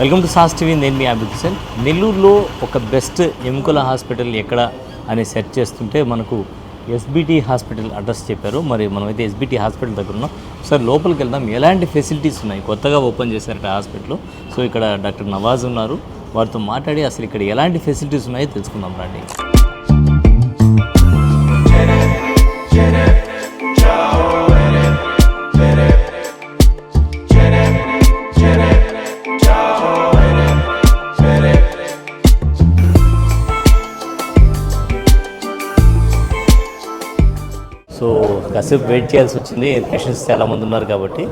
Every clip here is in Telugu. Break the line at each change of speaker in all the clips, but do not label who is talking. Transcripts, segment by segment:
Welcome to sauce TV. నేను మీ అభిక్ నెల్లూరులో ఒక బెస్ట్ ఎముకల హాస్పిటల్ ఎక్కడ అని సెర్చ్ చేస్తుంటే మనకు ఎస్బిటి హాస్పిటల్ అడ్రస్ చెప్పారు. మరి మనమైతే ఎస్బిటి హాస్పిటల్ దగ్గర ఉన్నాం. సార్ లోపలికి వెళ్దాం. ఎలాంటి ఫెసిలిటీస్ ఉన్నాయి? కొత్తగా ఓపెన్ చేశారట హాస్పిటల్. సో ఇక్కడ డాక్టర్ నవాజ్ ఉన్నారు. వారితో మాట్లాడి అసలు ఇక్కడ ఎలాంటి ఫెసిలిటీస్ ఉన్నాయో తెలుసుకుందాం రండి. కాసేపు వెయిట్ చేయాల్సి వచ్చింది. పేషెంట్స్ చాలామంది ఉన్నారు కాబట్టి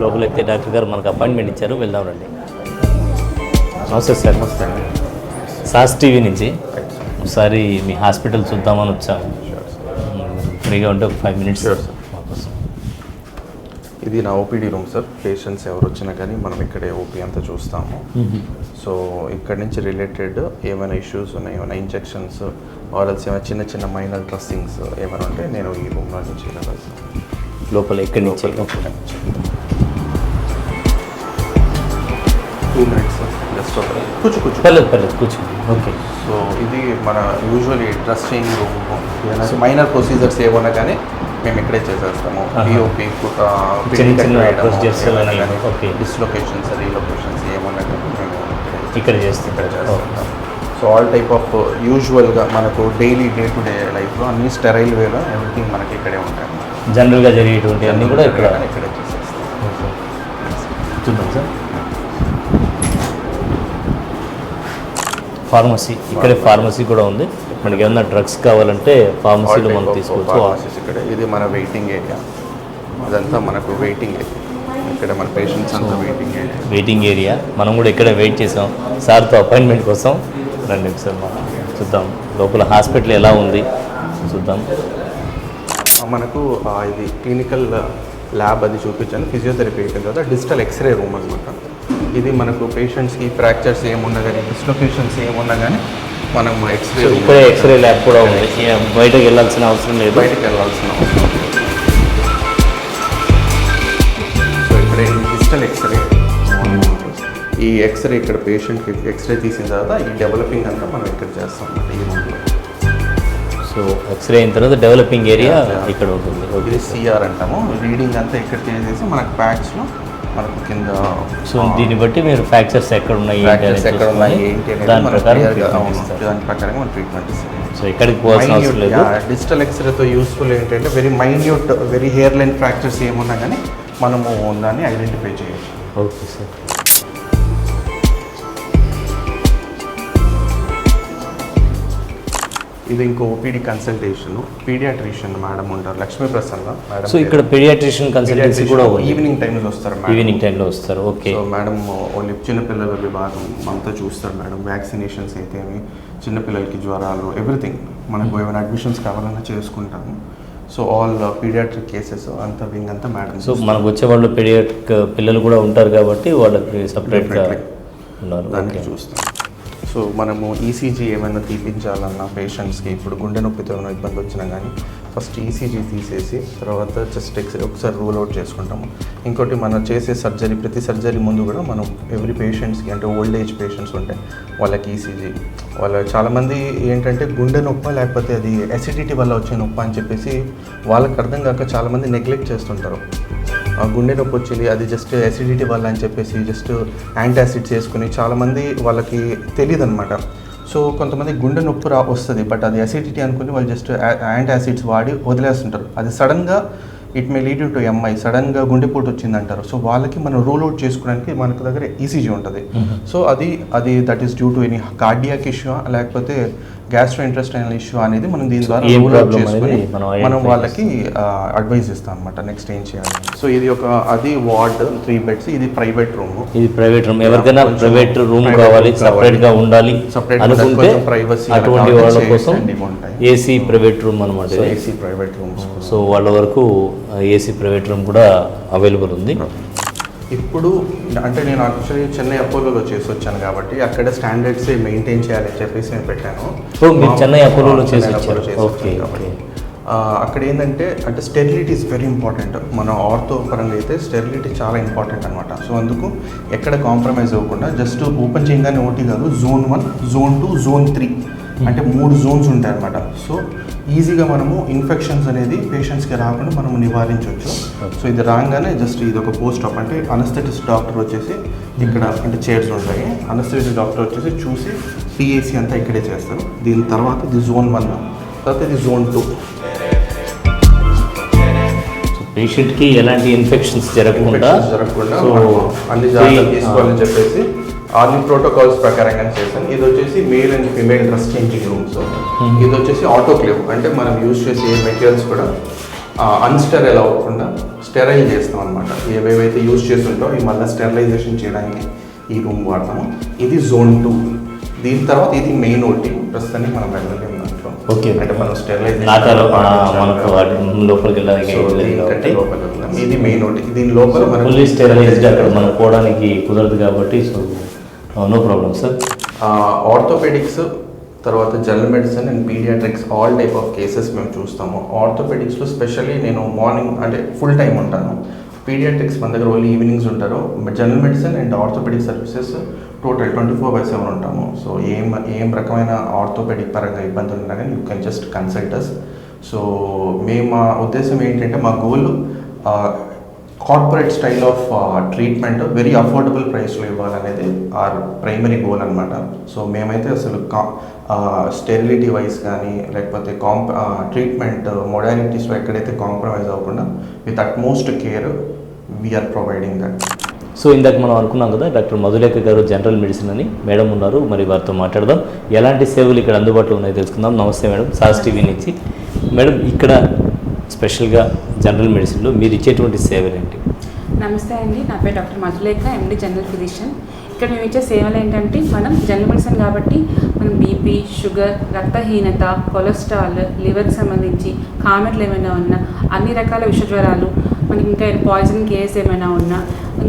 లోపలైతే డాక్టర్ గారు మనకు అపాయింట్మెంట్ ఇచ్చారు. వెళ్దాం రండి. నమస్తే సార్. నమస్తే. సాస్ టీవీ నుంచి ఒకసారి మీ హాస్పిటల్ చూద్దామని వచ్చాము ఫ్రీగా ఉంటే ఒక ఫైవ్ మినిట్స్.
ఇది నా ఓపీడీ రూమ్ సార్. పేషెంట్స్ ఎవరు వచ్చినా కానీ మనం ఇక్కడే ఓపీ అంతా చూస్తాము. సో ఇక్కడ నుంచి రిలేటెడ్ ఏమైనా ఇష్యూస్ ఉన్నాయి? ఏమైనా ఇంజెక్షన్స్ ఆరల్స్ ఏమైనా చిన్న చిన్న మైనర్ డ్రెస్సింగ్స్ ఏమైనా ఉంటే నేను ఈ రూమ్లో నుంచి
లోపల ఎక్కడి నుంచి?
టూ మినిట్స్ జస్ట్ కూర్చో కూర్చో.
పర్లేదు పర్లేదు కూర్చోండి ఓకే
సో ఇది మన usually dressing room minor procedures ఏమన్నా కానీ మేము ఇక్కడే చేసేస్తాము. పిఓపి. డిస్లొకేషన్స్ రీలొకేషన్స్ ఇక్కడే
ఇక్కడ చేస్తే
ఇక్కడ చేస్తుంటాం సో ఆల్ టైప్ ఆఫ్ యూజువల్గా మనకు డైలీ డే టు డే లైఫ్లో అన్ని స్టెరైల్ వేలో ఎవ్రీథింగ్ మనకి ఇక్కడే ఉంటాయి
జనరల్గా జరిగేటువంటి అన్నీ కూడా ఇక్కడ
ఇక్కడే
చూద్దాం సార్. ఫార్మసీ ఇక్కడే ఫార్మసీ కూడా ఉంది. మనకి ఏమన్నా డ్రగ్స్ కావాలంటే ఫార్మసీలో మనం తీసుకోవచ్చు.
ఇది మన వెయిటింగ్ ఏరియా అదంతా మనకు వెయిటింగ్ ఏరియా ఇక్కడ మన పేషెంట్స్ అంతా వెయిటింగ్ ఏరియా
వెయిటింగ్ ఏరియా మనం కూడా ఇక్కడే వెయిట్ చేసాం. సార్తో అపాయింట్మెంట్ కోసం. రండి ఒకసారి మనం చూద్దాం. లోపల హాస్పిటల్ ఎలా ఉంది? చూద్దాం.
మనకు ఇది క్లినికల్ ల్యాబ్ అది చూపించాను. ఫిజియోథెరపీ అయిపోయిన తర్వాత డిజిటల్ ఎక్స్రే రూమ్ అనమాట ఇది మనకు పేషెంట్స్కి ఫ్రాక్చర్స్ ఏమున్నా కానీ డిస్లొకేషన్స్ ఏమున్నా కానీ మనం ఎక్స్రే
ఇక్కడే ఎక్స్రే ల్యాబ్ కూడా ఉంది. బయటకు వెళ్ళాల్సిన అవసరం లేదు.
బయటకు వెళ్ళాల్సిన అవసరం ఈ ఎక్స్రే ఇక్కడ పేషెంట్కి ఎక్స్రే తీసిన తర్వాత ఈ డెవలపింగ్ అంతా మనం ఇక్కడ చేస్తాం ఈ రూమ్లో
సో ఎక్స్రే అయిన తర్వాత డెవలపింగ్ ఏరియా ఇక్కడ ఉంటుంది. ఓకే
ఇది సిఆర్ అంటాము. రీడింగ్ అంతా ఇక్కడ చేసేసి మనకు ప్యాక్స్లో మనకు కింద
సో దీన్ని బట్టి మీరు ఫ్రాక్చర్స్ ఎక్కడ ఉన్నాయి
ఎక్కడ ఉన్నాయి ఏంటి
దాని ప్రకారం.
దాని ప్రకారం మనం ట్రీట్మెంట్ ఇస్తాం.
సో ఎక్కడికి పోవాల్సిన అవసరం లేదు.
డిజిటల్ ఎక్స్రేతో యూస్ఫుల్ ఏంటంటే very minute very hairline fractures ఏమున్నా కానీ మనము దాన్ని ఐడెంటిఫై చేయొచ్చు.
ఓకే సార్
ఇది ఇంకో ఓపీడీ కన్సల్టేషన్ పీడియాట్రిషియన్ మేడం ఉంటారు లక్ష్మీ ప్రసన్న మేడం
సో ఇక్కడ పెడియాట్రిషియన్ కన్సల్టెన్సీ కూడా
ఈవినింగ్ టైంలో వస్తారు మేడం.
ఈవినింగ్ టైంలో వస్తారు ఓకే.
సో మేడం ఓన్లీ చిన్నపిల్లల విభాగం అంతా చూస్తారు మేడం వ్యాక్సినేషన్స్ అయితే చిన్నపిల్లలకి జ్వరాలు ఎవ్రీథింగ్ మనకు ఏమైనా అడ్మిషన్స్ కావాలన్నా చేసుకుంటాము. సో ఆల్ పీడియాట్రిక్ కేసెస్ అంతా వింగ్ అంతా మేడం
సో మనకు వచ్చే వాళ్ళు పెడియాట్రిక్ పిల్లలు కూడా ఉంటారు కాబట్టి వాళ్ళకి సపరేట్గా. ఉన్నారు.
దానికి చూస్తాం. సో మనము ఈసీజీ ఏమైనా తీపించాలన్నా పేషెంట్స్కి ఇప్పుడు గుండె నొప్పితో ఏమైనా ఇబ్బంది వచ్చినా కానీ ఫస్ట్ ఈసీజీ తీసేసి తర్వాత చెస్ట్ ఎక్స్ ఒకసారి రూల్ అవుట్ చేసుకుంటాము. ఇంకోటి మనం చేసే సర్జరీ ప్రతి సర్జరీ ముందు కూడా మనం ఎవ్రీ పేషెంట్స్కి అంటే ఓల్డ్ ఏజ్ పేషెంట్స్ ఉంటే వాళ్ళకి ఈసీజీ వాళ్ళ చాలామంది ఏంటంటే గుండె నొప్ప లేకపోతే అది అసిడిటీ వల్ల వచ్చే నొప్ప అని చెప్పేసి వాళ్ళకి అర్థం కాక చాలామంది నెగ్లెక్ట్ చేస్తుంటారు. గుండె నొప్పి వచ్చింది. అది జస్ట్ అసిడిటీ వల్ల అని చెప్పేసి జస్ట్ యాంటాసిడ్స్ వేసుకుని చాలామంది వాళ్ళకి తెలియదు అనమాట సో కొంతమంది గుండె నొప్పి రా వస్తుంది బట్ అది అసిడిటీ అనుకుని వాళ్ళు జస్ట్ యాంటాసిడ్స్ వాడి వదిలేస్తుంటారు. అది సడన్గా it may lead to MI సడన్గా గుండెపోటు వచ్చింది అంటారు సో వాళ్ళకి మనం రూల్ అవుట్ చేసుకోవడానికి మనకు దగ్గర ఈసీజీ ఉంటుంది. సో అది అది that is due to any cardiac issue లేకపోతే గ్యాస్ట్రో ఇంట్రెస్టైనల్ ఇష్యూ అనేది మనం దీని ద్వారా రూల్ అవుట్ చేసుకొని
అనేది మనం
వాళ్ళకి అడ్వైస్ ఇస్తాం అనమాట నెక్స్ట్ ఏం చేయాలి? సో ఇది ఒక అది వార్డ్ త్రీ బెడ్స్ ఇది ప్రైవేట్ రూమ్
ఇది ప్రైవేట్ రూమ్ ఎవరికైనా ప్రైవేట్ రూమ్ కావాలి సపరేట్గా ఉండాలి అనుకుంటే
అలా
అటువంటి వాళ్ళ కోసం. ఏసీ ప్రైవేట్ రూమ్ అనమాట
ఏసీ ప్రైవేట్ రూమ్స్
సో వాళ్ళ వరకు ఏసీ ప్రైవేట్ రూమ్ కూడా అవైలబుల్ ఉంది.
ఇప్పుడు అంటే నేను యాక్చువల్లీ చెన్నై అపోలోలో చేసి వచ్చాను కాబట్టి అక్కడ స్టాండర్డ్స్ మెయింటైన్ చేయాలని చెప్పేసి నేను పెట్టాను.
చెన్నై అపోలోలో చేసి
కాబట్టి. అక్కడ ఏంటంటే అంటే స్టెరిలిటీ ఇస్ వెరీ ఇంపార్టెంట్ మన ఆర్థో పరంగా అయితే స్టెరిలిటీ చాలా ఇంపార్టెంట్ అనమాట సో అందుకు ఎక్కడ కాంప్రమైజ్ అవ్వకుండా జస్ట్ ఓపెన్ చేయగానే ఒకటి కాదు zone one zone two zone three అంటే మూడు జోన్స్ ఉంటాయి అనమాట సో ఈజీగా మనము ఇన్ఫెక్షన్స్ అనేది పేషెంట్స్కి రాకుండా మనం నివారించవచ్చు సో ఇది రాగానే జస్ట్ ఇది ఒక పోస్ట్ ఆప్ అంటే అనస్థెటిస్ట్ డాక్టర్ వచ్చేసి ఇక్కడ అంటే చైర్స్ ఉంటాయి. అనస్థెటిస్ట్ డాక్టర్ వచ్చేసి చూసి పిఏసి అంతా ఇక్కడే చేస్తారు. దీని తర్వాత ఇది జోన్ వన్ తర్వాత ఇది జోన్ టూ
పేషెంట్కి ఎలాంటి ఇన్ఫెక్షన్స్ జరగకుండా
జరగకుండా మనము అన్ని జాగ్రత్తలు తీసుకోవాలని చెప్పేసి అన్ని ప్రోటోకాల్స్ ప్రకారంగా చేశాను. ఇది వచ్చేసి male and female dress changing rooms ఇది వచ్చేసి ఆటోక్లేవ్ అంటే మనం యూజ్ చేసే మెటీరియల్స్ కూడా అన్స్టెరైల్ అవ్వకుండా స్టెరైల్ చేస్తాం అనమాట ఏవేవైతే యూజ్ చేస్తుంటో ఇవి మళ్ళీ స్టెరిలైజేషన్ చేయడానికి ఈ రూమ్ వాడతాము. ఇది జోన్ టూ దీని తర్వాత ఇది మెయిన్ ఓటీ ప్రస్తుతానికి మనం వెళ్ళలేము దాంట్లో.
Okay.
అంటే మనం
వాటి లోపలికి వెళ్ళడానికి.
ఇది మెయిన్ ఒకటి. దీని లోపల
ఫుల్లీ స్టెరిలైజ్డ్ అక్కడ మనం పోవడానికి కుదరదు కాబట్టి so no problem sir
orthopaedics తర్వాత general medicine and paediatrics all type of cases మేము చూస్తాము. ఆర్థోపెడిక్స్లో స్పెషల్లీ నేను మార్నింగ్ అంటే ఫుల్ టైం ఉంటాను. పీడియాట్రిక్స్ మన దగ్గర ఓన్లీ ఈవినింగ్స్ ఉంటారు. General medicine and orthopaedic services total twenty four by seven ఉంటాము. సో ఏం ఏం రకమైన ఆర్థోపెడిక్ పరంగా ఇబ్బందులు ఉన్నా కానీ you can just consults so మేము మా ఉద్దేశం ఏంటంటే మా goal corporate style of treatment very affordable ప్రైస్లో ఇవ్వాలనేది ఆర్ ప్రైమరీ గోల్ అనమాట సో మేమైతే అసలు కా స్టెరిలిటీ వైజ్ కానీ లేకపోతే కాంప్ ట్రీట్మెంట్ మొడాలిటీస్లో ఎక్కడైతే కాంప్రమైజ్ అవ్వకుండా with utmost care we are providing that
so ఇందాక మనం అనుకున్నాం కదా డాక్టర్ మధులేఖ గారు జనరల్ మెడిసిన్ అని మేడం ఉన్నారు మరి వారితో మాట్లాడదాం. ఎలాంటి సేవలు ఇక్కడ అందుబాటులో ఉన్నాయో తెలుసుకుందాం. నమస్తే మేడం. సాస్ టీవీ నుంచి. మేడం ఇక్కడ స్పెషల్గా జనరల్ మెడిసిన్లో మీరు ఇచ్చేటువంటి సేవలు ఏంటి
నమస్తే అండి. నా పేరు doctor Madhulekha MD general physician. ఇక్కడ మేము ఇచ్చే సేవలు ఏంటంటే మనం జనరల్ మెడిసిన్ కాబట్టి మనం బీపీ షుగర్ రక్తహీనత కొలెస్ట్రాల్ లివర్కి సంబంధించి కామెట్లు ఏమైనా ఉన్నా అన్ని రకాల విషజ్వరాలు మనకి ఇంకా పాయిజన్ కేస్ ఏమైనా ఉన్నా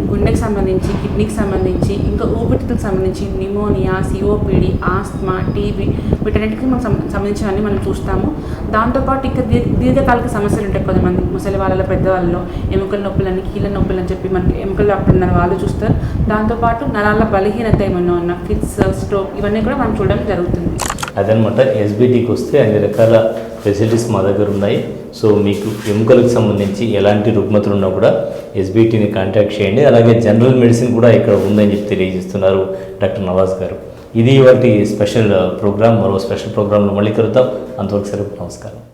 గుండెకి సంబంధించి కిడ్నీకి సంబంధించి ఇంకా ఊపిరితిత్తులకు సంబంధించి నిమోనియా సిఓపిడి ఆస్మా టీబీ వీటన్నిటికీ మనం సంబంధించినవన్నీ మనం చూస్తాము. దాంతోపాటు ఇంకా దీర్ఘకాలిక సమస్యలు ఉంటాయి కొంతమంది. ముసలి వాళ్ళలో పెద్దవాళ్ళలో ఎముకల నొప్పులని కీళ్ళ నొప్పులు అని చెప్పి మనకి ఎముకలు డాక్టర్ ఉన్నారు వాళ్ళు చూస్తారు. దాంతోపాటు నరాల బలహీనత ఏమైనా ఉన్న ఫిట్స్ స్ట్రోక్ ఇవన్నీ కూడా మనం చూడడం జరుగుతుంది.
అదనమాట. ఎస్బిటీకి వస్తే అన్ని రకాల ఫెసిలిటీస్ మా దగ్గర ఉన్నాయి. సో మీకు ఎముకలకు సంబంధించి ఎలాంటి రుగ్మతులు ఉన్నా కూడా ఎస్బీటీని కాంటాక్ట్ చేయండి. అలాగే జనరల్ మెడిసిన్ కూడా ఇక్కడ ఉందని చెప్పి తెలియజేస్తున్నారు డాక్టర్ నవాజ్ గారు. ఇది వాటి స్పెషల్ ప్రోగ్రామ్ మరో స్పెషల్ ప్రోగ్రాంలో మళ్ళీ కలుద్దాం. అంతవరకు సరే నమస్కారం.